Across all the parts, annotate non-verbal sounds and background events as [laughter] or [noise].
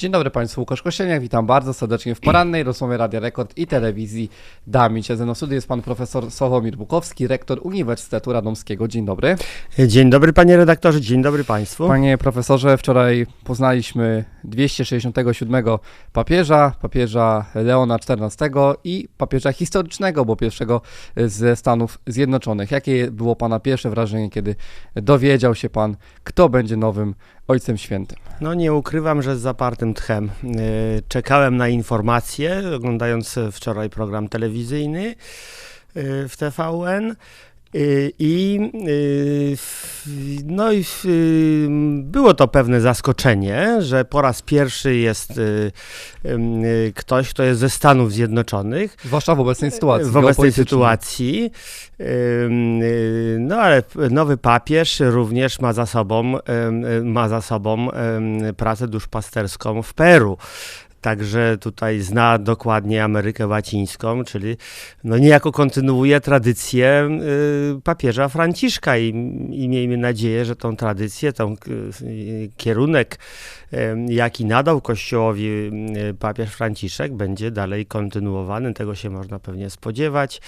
Dzień dobry Państwu, Łukasz Kościelniak, witam bardzo serdecznie w porannej rozmowie Radia Rekord i telewizji Dami. Ze mną studiu jest Pan Profesor Sławomir Bukowski, rektor Uniwersytetu Radomskiego. Dzień dobry. Dzień dobry Panie redaktorze, dzień dobry Państwu. Panie Profesorze, wczoraj poznaliśmy 267 papieża, papieża Leona XIV i papieża historycznego, bo pierwszego ze Stanów Zjednoczonych. Jakie było Pana pierwsze wrażenie, kiedy dowiedział się Pan, kto będzie nowym Ojcem Świętym? No nie ukrywam, że z zapartym tchem. Yy, Czekałem na informacje, oglądając wczoraj program telewizyjny yy, w TVN. Yy, I f- no i było to pewne zaskoczenie, że po raz pierwszy jest yy, ktoś, kto jest ze Stanów Zjednoczonych. Zwłaszcza w obecnej sytuacji. W obecnej sytuacji. Y, No ale nowy papież również ma za sobą, y, ma za sobą pracę duszpasterską w Peru. Także tutaj zna dokładnie Amerykę Łacińską, czyli no niejako kontynuuje tradycję y, papieża Franciszka i, i miejmy nadzieję, że tą tradycję, tą y, kierunek, jaki nadał Kościołowi y, papież Franciszek, będzie dalej kontynuowany. Tego się można pewnie spodziewać.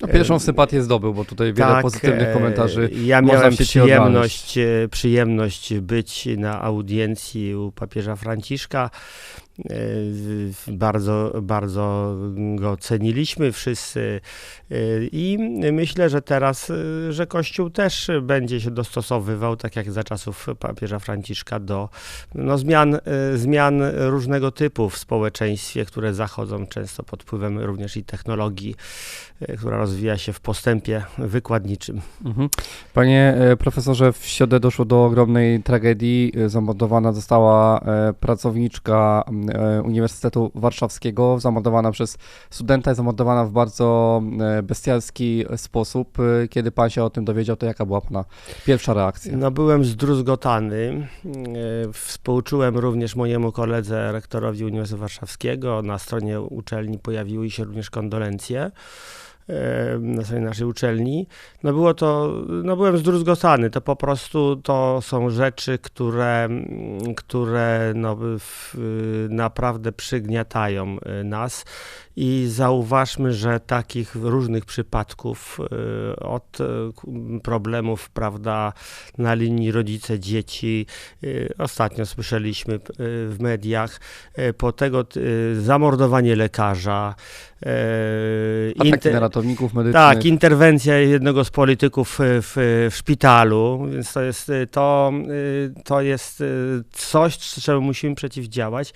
No, pierwszą sympatię zdobył, bo tutaj wiele pozytywnych e, komentarzy. Ja miałem przyjemność, e, przyjemność być na audiencji u papieża Franciszka. E, Bardzo, bardzo go ceniliśmy wszyscy i myślę, że teraz, że Kościół też będzie się dostosowywał, tak jak za czasów papieża Franciszka, do no, zmian, e, zmian różnego typu w społeczeństwie, które zachodzą często pod wpływem również i technologii, e, która rozwija się w postępie wykładniczym. Mhm. Panie e, profesorze, w środę doszło do ogromnej tragedii. Zamordowana została pracowniczka Uniwersytetu Warszawskiego, zamordowana przez studenta i zamordowana w bardzo bestialski sposób. Kiedy pan się o tym dowiedział, to jaka była pana pierwsza reakcja? No, byłem zdruzgotany. E, Współczułem również mojemu koledze, rektorowi Uniwersytetu Warszawskiego. Na stronie uczelni pojawiły się również kondolencje na stronie naszej uczelni. No było to, no byłem zdruzgotany. To po prostu to są rzeczy, które, które no, w, naprawdę przygniatają e, nas. I zauważmy, że takich różnych przypadków e, od e, problemów, prawda, na linii rodzice-dzieci. Y, Ostatnio słyszeliśmy w mediach po tego zamordowanie lekarza. Ataki inter- na ratowników medycznych. tak, interwencja jednego z polityków w, w szpitalu, więc to jest, to, to jest coś, czemu musimy przeciwdziałać.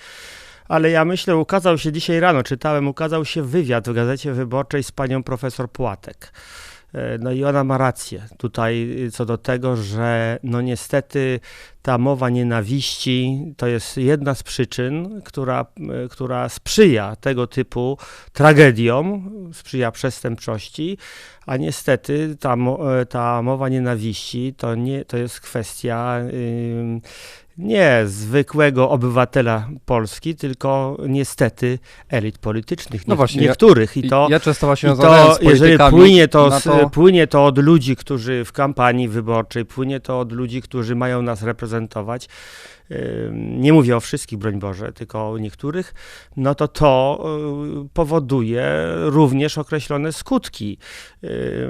Ale ja myślę, ukazał się dzisiaj rano, czytałem, ukazał się wywiad w Gazecie Wyborczej z panią profesor Płatek. E, No i ona ma rację tutaj y, co do tego, że no niestety ta mowa nienawiści to jest jedna z przyczyn, która, y, która sprzyja tego typu tragediom, sprzyja przestępczości, a niestety ta, e, ta mowa nienawiści to, nie, to jest kwestia nie zwykłego obywatela Polski, tylko niestety elit politycznych, No nie, właśnie, niektórych. I to, ja często właśnie i to jeżeli płynie to, to, płynie to od ludzi, którzy w kampanii wyborczej, płynie to od ludzi, którzy mają nas reprezentować, nie mówię o wszystkich, broń Boże, tylko o niektórych, no to to y, powoduje również określone skutki.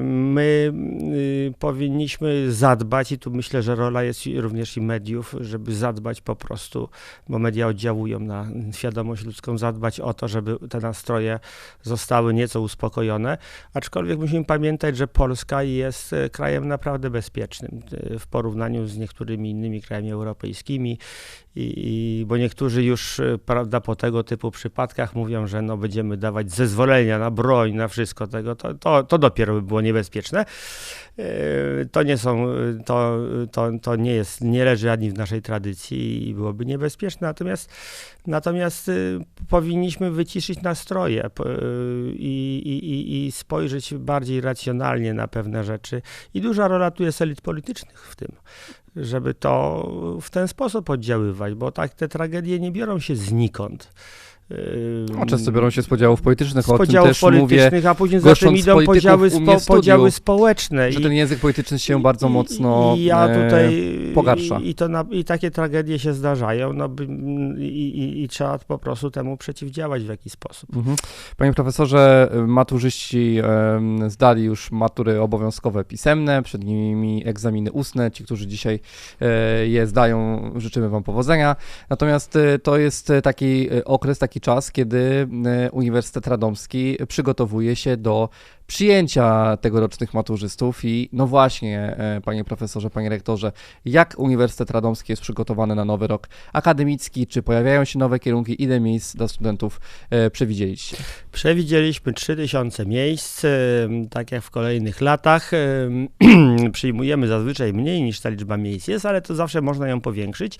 My y, powinniśmy zadbać, i tu myślę, że rola jest również i mediów, żeby zadbać po prostu, bo media oddziałują na świadomość ludzką, zadbać o to, żeby te nastroje zostały nieco uspokojone. Aczkolwiek musimy pamiętać, że Polska jest e, krajem naprawdę bezpiecznym e, w porównaniu z niektórymi innymi krajami europejskimi. I, i, bo niektórzy już, e, prawda, po tego typu przypadkach mówią, że no, będziemy dawać zezwolenia na broń, na wszystko tego, to, to, to dopiero by było niebezpieczne. To nie są, to, to, to nie jest, nie leży ani w naszej tradycji i byłoby niebezpieczne, natomiast, natomiast y, powinniśmy wyciszyć nastroje y, i, i, i spojrzeć bardziej racjonalnie na pewne rzeczy. I duża rola tu jest elit politycznych w tym, żeby to w ten sposób oddziaływać, bo tak te tragedie nie biorą się znikąd. No, często biorą się z podziałów politycznych, z podziałów politycznych, a później za tym idą podziały, spo, podziały społeczne. Że ten język polityczny się bardzo mocno i ja e, tutaj, pogarsza. I, i, to na, I takie tragedie się zdarzają, no, i, i, i, trzeba po prostu temu przeciwdziałać w jakiś sposób. Mhm. Panie profesorze, maturzyści zdali już matury obowiązkowe pisemne, przed nimi egzaminy ustne. Ci, którzy dzisiaj e, je zdają, życzymy Wam powodzenia. Natomiast e, to jest taki okres, taki czas, kiedy Uniwersytet Radomski przygotowuje się do przyjęcia tegorocznych maturzystów i no właśnie, e, panie profesorze, panie rektorze, jak Uniwersytet Radomski jest przygotowany na nowy rok akademicki, czy pojawiają się nowe kierunki, ile miejsc dla studentów e, przewidzieliście? Przewidzieliśmy 3000 miejsc, e, tak jak w kolejnych latach. [clears throat] Przyjmujemy zazwyczaj mniej niż ta liczba miejsc jest, ale to zawsze można ją powiększyć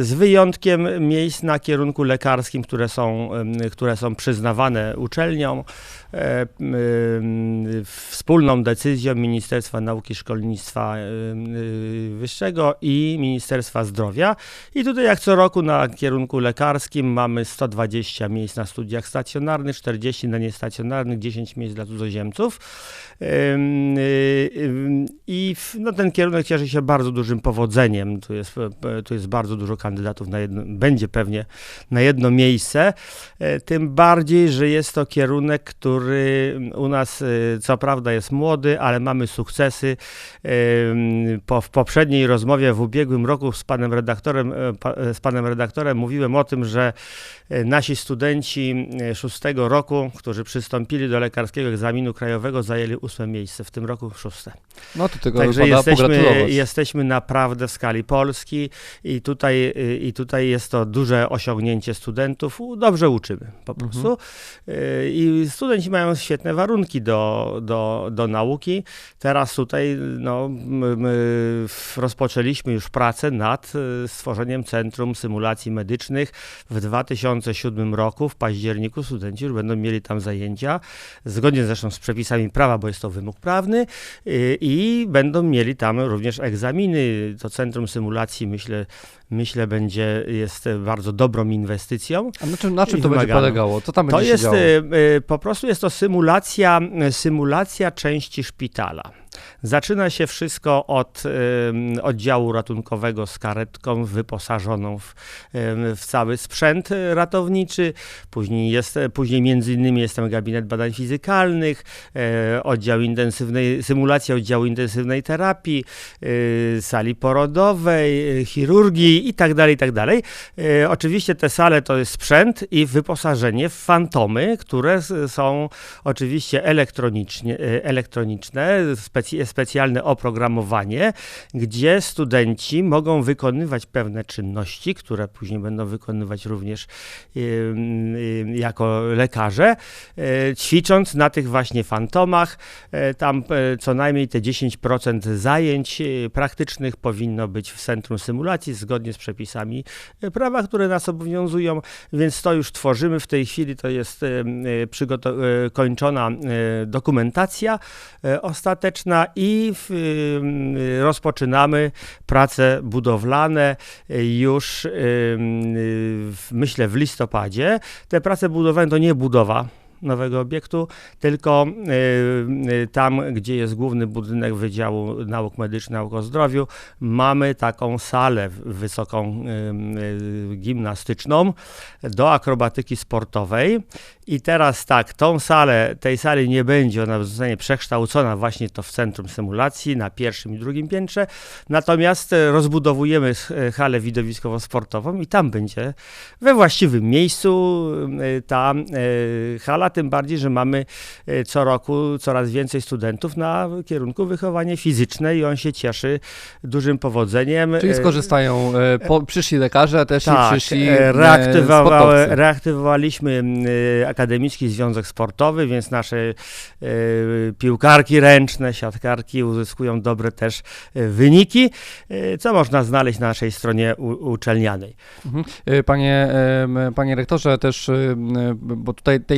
z wyjątkiem miejsc na kierunku lekarskim, które są, które są przyznawane uczelniom. E, wspólną decyzją Ministerstwa Nauki i Szkolnictwa e, Wyższego i Ministerstwa Zdrowia. I tutaj jak co roku na kierunku lekarskim mamy 120 miejsc na studiach stacjonarnych, 40 na niestacjonarnych, 10 miejsc dla cudzoziemców. I no, ten kierunek cieszy się bardzo dużym powodzeniem. Tu jest, tu jest bardzo dużo kandydatów, na jedno, będzie pewnie na jedno miejsce. E, tym bardziej, że jest to kierunek, który u nas co prawda jest młody, ale mamy sukcesy. Po, w poprzedniej rozmowie w ubiegłym roku z panem redaktorem, e, z panem redaktorem mówiłem o tym, że nasi studenci szóstego roku, którzy przystąpili do lekarskiego egzaminu krajowego, zajęli ósme miejsce, w tym roku szóste. No to tego Także jesteśmy, jesteśmy naprawdę w skali Polski i tutaj, i tutaj jest to duże osiągnięcie studentów. Dobrze uczymy po mhm. prostu. Mhm. I studenci mają świetne warunki do, do, do nauki. Teraz tutaj no, my rozpoczęliśmy już pracę nad y, stworzeniem Centrum Symulacji Medycznych. W 2007 roku, w październiku, studenci już będą mieli tam zajęcia, zgodnie zresztą z przepisami prawa, bo jest to wymóg prawny, y, i będą mieli tam również egzaminy. To Centrum Symulacji, myślę, myślę, będzie, jest bardzo dobrą inwestycją. A na czym, na czym to będzie polegało? Co tam to będzie jest, działo? Y, po prostu jest to symulacja, symulacja części szpitala. Zaczyna się wszystko od oddziału ratunkowego z karetką wyposażoną w, w, cały sprzęt ratowniczy. Później, jest, później między innymi jest tam gabinet badań fizykalnych, y, oddział intensywnej, symulacja oddziału intensywnej terapii, sali porodowej, chirurgii i tak dalej, i tak. Oczywiście te sale to jest sprzęt i wyposażenie w fantomy, które są oczywiście elektronicznie, elektroniczne, specjalne specjalne oprogramowanie, gdzie studenci mogą wykonywać pewne czynności, które później będą wykonywać również jako lekarze, e, ćwicząc na tych właśnie fantomach. E, tam e, co najmniej te 10% zajęć praktycznych powinno być w centrum symulacji, zgodnie z przepisami prawa, które nas obowiązują, więc to już tworzymy w tej chwili, to jest kończona dokumentacja ostateczna i w, y, rozpoczynamy prace budowlane już myślę w listopadzie. Te prace budowlane to nie budowa nowego obiektu, tylko y, y, tam, gdzie jest główny budynek Wydziału Nauk Medycznych, Nauk o Zdrowiu, mamy taką salę wysoką y, gimnastyczną do akrobatyki sportowej. I teraz tak, tą salę, tej sali nie będzie, ona zostanie przekształcona właśnie to w centrum symulacji na pierwszym i drugim piętrze. Natomiast rozbudowujemy halę widowiskowo-sportową i tam będzie we właściwym miejscu ta hala tym bardziej, że mamy e, co roku coraz więcej studentów na kierunku wychowanie fizyczne i on się cieszy dużym powodzeniem. Czyli e, skorzystają, e, po, przyszli lekarze, też tak, i przyszli reaktywowa Reaktywowaliśmy Akademicki Związek Sportowy, więc nasze piłkarki ręczne, siatkarki uzyskują dobre też wyniki, co można znaleźć na naszej stronie uczelnianej. Mhm. Panie, panie rektorze, też, bo tutaj te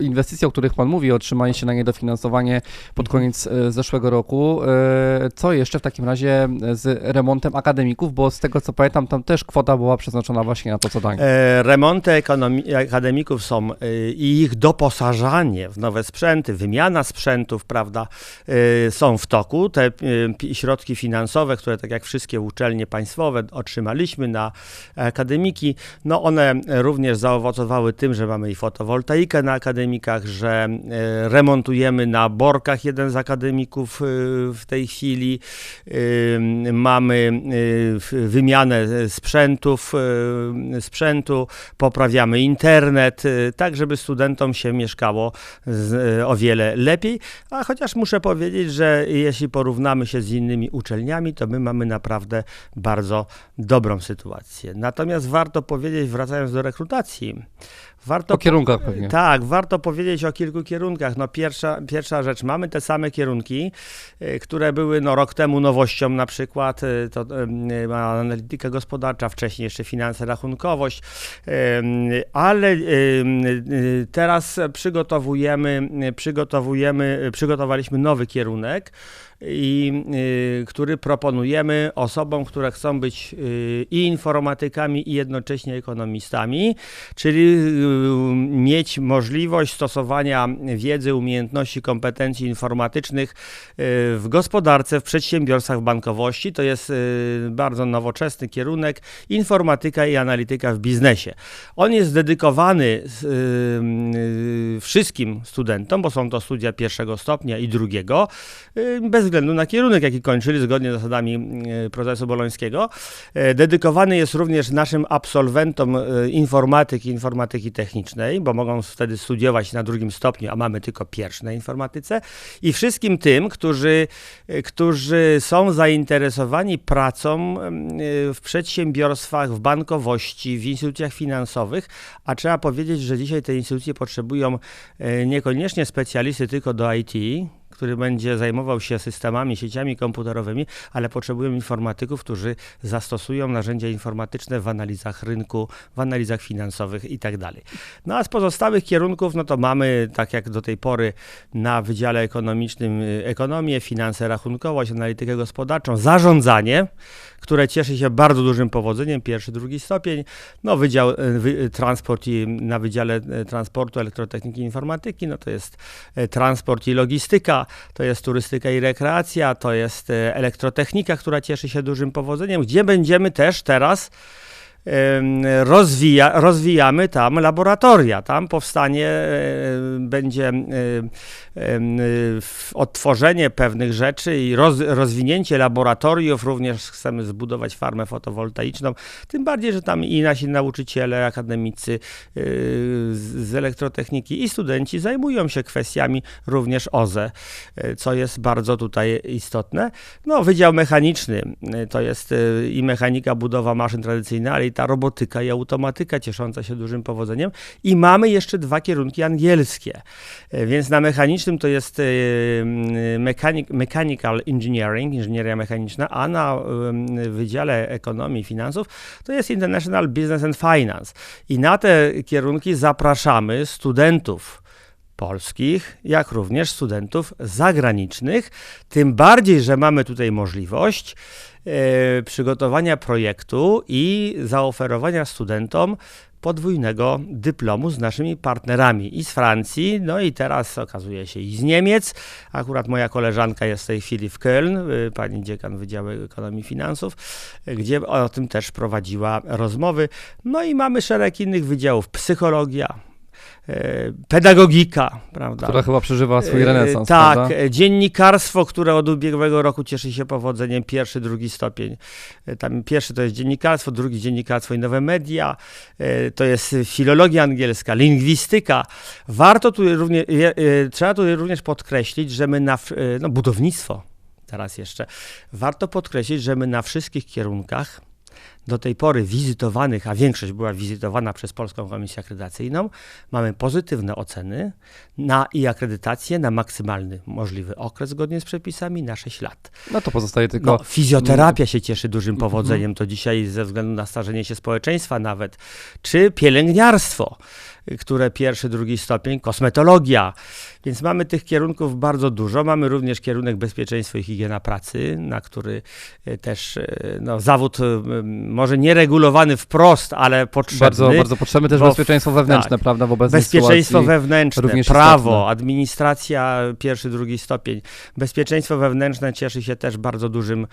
inwestycje, o których Pan mówi, otrzymaliście na nie dofinansowanie pod koniec e, zeszłego roku. E, Co jeszcze w takim razie z remontem akademików, bo z tego co pamiętam, tam też kwota była przeznaczona właśnie na to zadanie. E, Remonty akademików są e, i ich doposażanie w nowe sprzęty, wymiana sprzętów, prawda, e, są w toku. Te e, środki finansowe, które tak jak wszystkie uczelnie państwowe otrzymaliśmy na akademiki, no one również zaowocowały tym, że mamy i fotowoltaikę na akademikach, że e, remontujemy na Borkach jeden z akademików e, w tej chwili. E, Mamy wymianę sprzętów, sprzętu, poprawiamy internet, tak żeby studentom się mieszkało o wiele lepiej. A chociaż muszę powiedzieć, że jeśli porównamy się z innymi uczelniami, to my mamy naprawdę bardzo dobrą sytuację. Natomiast warto powiedzieć, wracając do rekrutacji, warto O kierunkach pewnie. tak, warto powiedzieć o kilku kierunkach. No pierwsza, pierwsza rzecz, mamy te same kierunki, y, które były no, rok temu nowością na przykład, y, to y, ma analityka gospodarcza, wcześniej jeszcze finanse, rachunkowość, ale teraz przygotowujemy, przygotowujemy, przygotowaliśmy nowy kierunek, i y, który proponujemy osobom, które chcą być y, i informatykami, i jednocześnie ekonomistami, czyli y, mieć możliwość stosowania wiedzy, umiejętności, kompetencji informatycznych w gospodarce, w przedsiębiorstwach, w bankowości. To jest bardzo nowoczesny kierunek informatyka i analityka w biznesie. On jest dedykowany wszystkim studentom, bo są to studia pierwszego stopnia i drugiego, bez względu na kierunek, jaki kończyli zgodnie z zasadami y, procesu bolońskiego. E, Dedykowany jest również naszym absolwentom y, informatyki, informatyki technicznej, bo mogą wtedy studiować na drugim stopniu, a mamy tylko pierwszy na informatyce. I wszystkim tym, którzy, którzy są zainteresowani pracą w przedsiębiorstwach, w bankowości, w instytucjach finansowych, a trzeba powiedzieć, że dzisiaj te instytucje potrzebują e, niekoniecznie specjalisty tylko do IT, który będzie zajmował się systemami, sieciami komputerowymi, ale potrzebują informatyków, którzy zastosują narzędzia informatyczne w analizach rynku, w analizach finansowych i tak. No a z pozostałych kierunków, no to mamy, tak jak do tej pory, na Wydziale Ekonomicznym y, ekonomię, finanse, rachunkowość, analitykę gospodarczą, zarządzanie, które cieszy się bardzo dużym powodzeniem, pierwszy, drugi stopień, no Wydział y, wy, Transport i na Wydziale y, Transportu, Elektrotechniki i Informatyki, no to jest transport i logistyka, to jest turystyka i rekreacja, to jest e, elektrotechnika, która cieszy się dużym powodzeniem, gdzie będziemy też teraz rozwija, rozwijamy tam laboratoria. Tam powstanie, e, będzie e, w- odtworzenie pewnych rzeczy i roz, rozwinięcie laboratoriów. Również chcemy zbudować farmę fotowoltaiczną. Tym bardziej, że tam i nasi nauczyciele, akademicy z, elektrotechniki i studenci zajmują się kwestiami również OZE, co jest bardzo tutaj istotne. No, Wydział Mechaniczny to jest i mechanika, budowa maszyn tradycyjna, ale i ta robotyka i automatyka ciesząca się dużym powodzeniem. I mamy jeszcze dwa kierunki angielskie. Y, Więc na mechanicznym to jest y, mechanic, mechanical engineering, inżynieria mechaniczna, a na Wydziale Ekonomii i Finansów to jest International Business and Finance. I na te kierunki zapraszamy studentów polskich, jak również studentów zagranicznych. Tym bardziej, że mamy tutaj możliwość e, przygotowania projektu i zaoferowania studentom podwójnego dyplomu z naszymi partnerami i z Francji, no i teraz okazuje się i z Niemiec. Akurat moja koleżanka jest w tej chwili w Köln, y, pani dziekan Wydziału Ekonomii i Finansów, y, gdzie o tym też prowadziła rozmowy. No i mamy szereg innych wydziałów, psychologia, pedagogika, prawda? Która chyba przeżywa swój E, renesans, Tak, prawda? e, dziennikarstwo, które od ubiegłego roku cieszy się powodzeniem, pierwszy, drugi stopień. E, Tam pierwszy to jest dziennikarstwo, drugi dziennikarstwo i nowe media, e, to jest filologia angielska, lingwistyka. Warto tu również, e, trzeba tu również podkreślić, że my na, e, no budownictwo, teraz jeszcze, warto podkreślić, że my na wszystkich kierunkach do tej pory wizytowanych, a większość była wizytowana przez Polską Komisję Akredytacyjną, mamy pozytywne oceny na i akredytację na maksymalny możliwy okres zgodnie z przepisami na 6 lat. No to pozostaje tylko No, fizjoterapia się cieszy dużym powodzeniem, to dzisiaj ze względu na starzenie się społeczeństwa nawet, czy pielęgniarstwo. Które pierwszy, drugi stopień, kosmetologia. Więc mamy tych kierunków bardzo dużo. Mamy również kierunek bezpieczeństwo i higiena pracy, na który e, też e, no, zawód e, może nie regulowany wprost, ale potrzebny. Bardzo, bardzo potrzebny też Bo bezpieczeństwo wewnętrzne, tak. prawda, w obecnej Bezpieczeństwo wewnętrzne, prawo, istotne. administracja pierwszy, drugi stopień. Bezpieczeństwo wewnętrzne cieszy się też bardzo dużym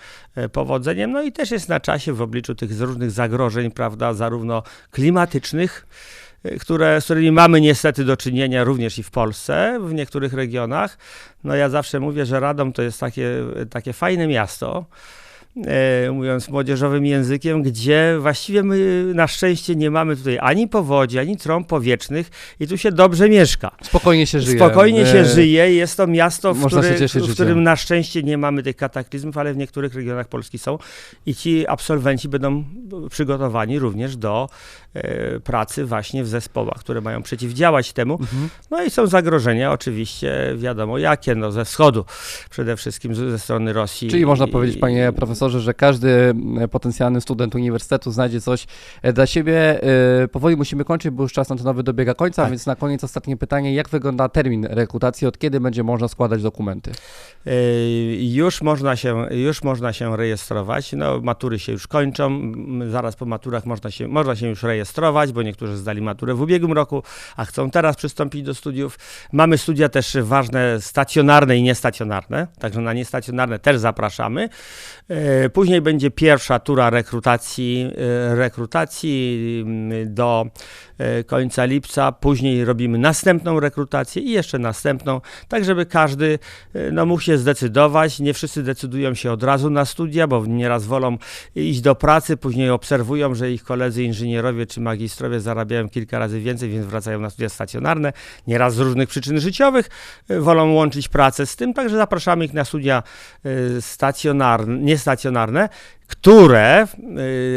powodzeniem, no i też jest na czasie w obliczu tych różnych zagrożeń, prawda, zarówno klimatycznych, które, z którymi mamy niestety do czynienia również i w Polsce, w niektórych regionach. No ja zawsze mówię, że Radom to jest takie, takie fajne miasto, mówiąc młodzieżowym językiem, gdzie właściwie my na szczęście nie mamy tutaj ani powodzi, ani trąb powietrznych i tu się dobrze mieszka. Spokojnie się żyje. Spokojnie się E, żyje, jest to miasto, w, który, w którym na szczęście nie mamy tych kataklizmów, ale w niektórych regionach Polski są i ci absolwenci będą przygotowani również do e, pracy właśnie w zespołach, które mają przeciwdziałać temu. Mhm. No i są zagrożenia oczywiście, wiadomo jakie, no ze wschodu, przede wszystkim ze strony Rosji. Czyli można powiedzieć, panie profesorze, że każdy e, potencjalny student uniwersytetu znajdzie coś e, dla siebie. E, Powoli musimy kończyć, bo już czas antenowy dobiega końca, Tak. więc na koniec ostatnie pytanie. Jak wygląda termin rekrutacji? Od kiedy będzie można składać dokumenty? Już można, się, już można się rejestrować. No, matury się już kończą. Zaraz po maturach można się, można się już rejestrować, bo niektórzy zdali maturę w ubiegłym roku, a chcą teraz przystąpić do studiów. Mamy studia też ważne, stacjonarne i niestacjonarne, także na niestacjonarne też zapraszamy. Yy, Później będzie pierwsza tura rekrutacji, yy, rekrutacji mm, do yy, końca lipca. Później robimy następną rekrutację i jeszcze następną, tak żeby każdy no, mógł się zdecydować. Nie wszyscy decydują się od razu na studia, bo nieraz wolą iść do pracy, później obserwują, że ich koledzy inżynierowie czy magistrowie zarabiają kilka razy więcej, więc wracają na studia stacjonarne. Nieraz z różnych przyczyn życiowych wolą łączyć pracę z tym, także zapraszamy ich na studia y, stacjonarne, niestacjonarne, które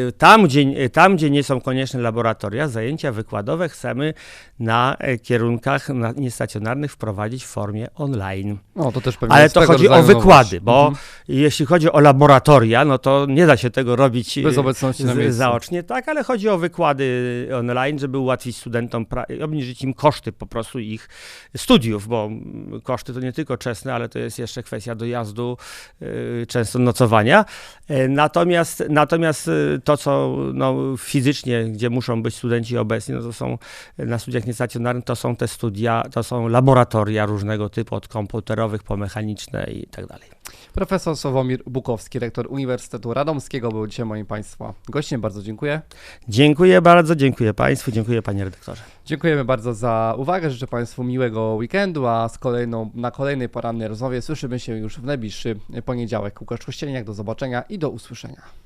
y, tam gdzie, tam, gdzie nie są konieczne laboratoria, zajęcia wykładowe chcemy na e, kierunkach na, niestacjonarnych wprowadzić w formie online. No, to też pewnie Ale to chodzi o wykłady, bo Mhm. jeśli chodzi o laboratoria, no to nie da się tego robić Bez e, obecności na z- miejscu. zaocznie, tak, ale chodzi o wykłady online, żeby ułatwić studentom, obniżyć im koszty po prostu ich studiów, bo mm, koszty to nie tylko czesne, ale to jest jeszcze kwestia dojazdu, y, często nocowania. E, Natomiast, natomiast y, to, co no, fizycznie, gdzie muszą być studenci obecni, no to są y, na studiach niestacjonarnych, to są te studia, to są laboratoria różnego typu, od komputerowych po mechaniczne i tak dalej. Profesor Sławomir Bukowski, rektor Uniwersytetu Radomskiego, był dzisiaj moim Państwa gościem. Bardzo dziękuję. Dziękuję bardzo, dziękuję Państwu, dziękuję Panie Redaktorze. Dziękujemy bardzo za uwagę. Życzę Państwu miłego weekendu, a z kolejną, na kolejnej porannej rozmowie słyszymy się już w najbliższy poniedziałek. Łukasz Kościelniak, do zobaczenia i do usłyszenia.